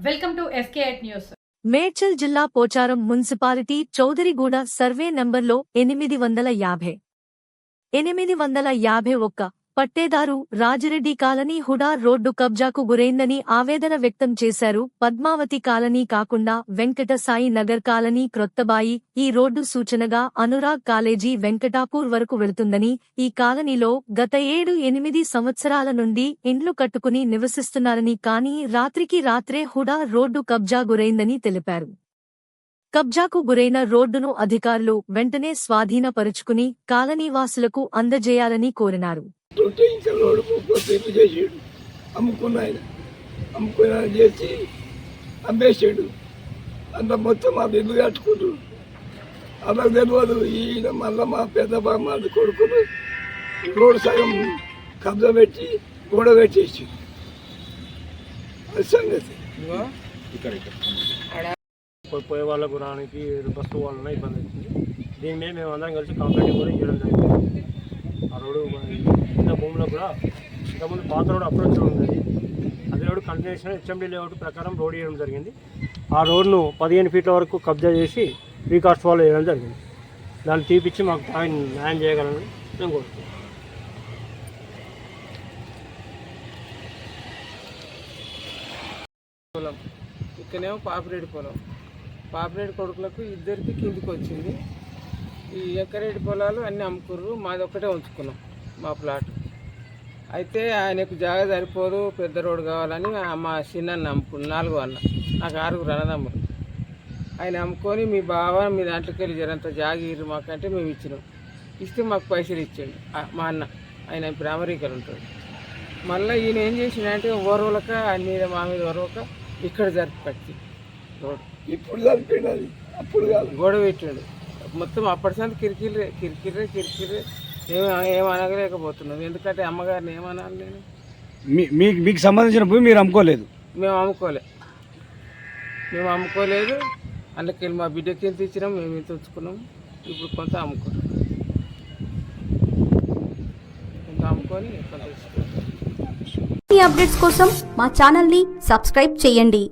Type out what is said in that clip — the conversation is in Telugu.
Welcome to news. మేడ్చల్ జిల్లా పోచారం మున్సిపాలిటీ చౌదరిగూడ సర్వే నంబర్లో ఎనిమిది వందల యాభై. ఎనిమిది వందల యాభై ఒక్క పట్టేదారు రాజిరెడ్డి కాలనీ హుడా రోడ్డు కబ్జాకు గురైందని ఆవేదన వ్యక్తం చేశారు. పద్మావతి కాలనీ కాకుండా వెంకట సాయి నగర్ కాలనీ క్రొత్తబాయి ఈ రోడ్డు సూచనగా అనురాగ్ కాలేజీ వెంకటాపూర్ వరకు వెళుతుందని ఈ కాలనీలో గత ఏడు ఎనిమిది సంవత్సరాల నుండి ఇండ్లు కట్టుకుని నివసిస్తున్నారని కానీ రాత్రికి రాత్రే హుడా రోడ్డు కబ్జా గురైందని తెలిపారు. కబ్జాకు గురైన రోడ్డును అధికారులు వెంటనే స్వాధీనపరుచుకుని కాలనీవాసులకు అందజేయాలని కోరినారు. ఉంటే ఇంకా లోడు ముప్పై చేసాడు. అమ్ముకున్న ఆయన. అమ్ముకున్న ఆయన చేసి అమ్మేసాడు. అంత మొత్తం మా బిల్లు కట్టుకుంటు అలా తెలియదు ఈయన మళ్ళా మా పెద్ద బామ్మ కొడుకును రోడ్డు సగం కబ్జా పెట్టి గోడ పెట్టేసి సంగతి. పోయి పోయే వాళ్ళకు రావడానికి బస్సు వాళ్ళని ఇబ్బంది అవుతుంది. దీని మీద మేము అందరం కలిసి కంప్లైంట్ కూడా ఇవ్వడం జరిగింది. ఆ రోడ్డు చిన్న భూమిలో కూడా ఇంతకుముందు పాత రోడ్ అప్రోచ్ ఉంది అదే రోడ్ కంటిన్యూషన్ హెచ్ఎండి లేఅవుట్ ప్రకారం రోడ్ వేయడం జరిగింది. ఆ రోడ్ను పదిహేను ఫీట్ల వరకు కబ్జా చేసి రీకాస్ట్ ఫాలో వేయడం జరిగింది. దాన్ని తీపిచ్చి మాకు న్యాయం న్యాయం చేయగలని మేము కోరుతున్నాం పొలం. ఇక్కడనేమో పాపిరెడ్డి పొలం. పాపిరెడ్డి కొడుకులకు ఇద్దరికి కిందికి వచ్చింది ఈ ఎక్కరెడ్డి పొలాలు అన్నీ అమ్ముకుర్రు. మాది ఒక్కటే ఉంచుకున్నాం. మా ప్లాట్. అయితే ఆయనకు జాగా సరిపోదు పెద్ద రోడ్డు కావాలని మా చిన్న అమ్ముకున్న నాలుగో అన్న. నాకు ఆరుగురు అన్నదమ్ములు. ఆయన అమ్ముకొని మీ బావ మీ దాంట్లోకి వెళ్ళి జరంత జాగి ఇర్రు మాకంటే మేము ఇచ్చినాం. ఇస్తే మాకు పైసలు ఇచ్చిండు మా అన్న ఆయన ఇప్పుడు అమెరికాలో ఉంటాడు. మళ్ళీ ఈయన ఏం చేసిండంటే ఓర్వలక ఆయన మీద మా మీద ఓర్వక ఇక్కడ జరిపి రోడ్ ఇప్పుడు అది. అప్పుడు గొడవ పెట్టాడు మొత్తం అప్పటి సంది కిరికిర్రే కిరికిర్రే కిరికిర్రే. ఏం ఏం అనగలేకపోతున్నాం ఎందుకంటే అమ్మగారిని ఏమనాలి నేను? మీ- మీకు మీకు సంబంధించిన భూమి మీరు అమ్ముకోలేదు. మేము అమ్ముకోలే. మేము అమ్ముకోలేదు. అందుకెళ్ళి మా బిడ్డకి ఎంత ఇచ్చినాం మేము ఇంత ఉంచుకున్నాం ఇప్పుడు కొంత అమ్ముకుంటాం కొంత అమ్ముకొని కొంత అప్డేట్స్ కోసం మా ఛానల్ని సబ్స్క్రైబ్ చేయండి.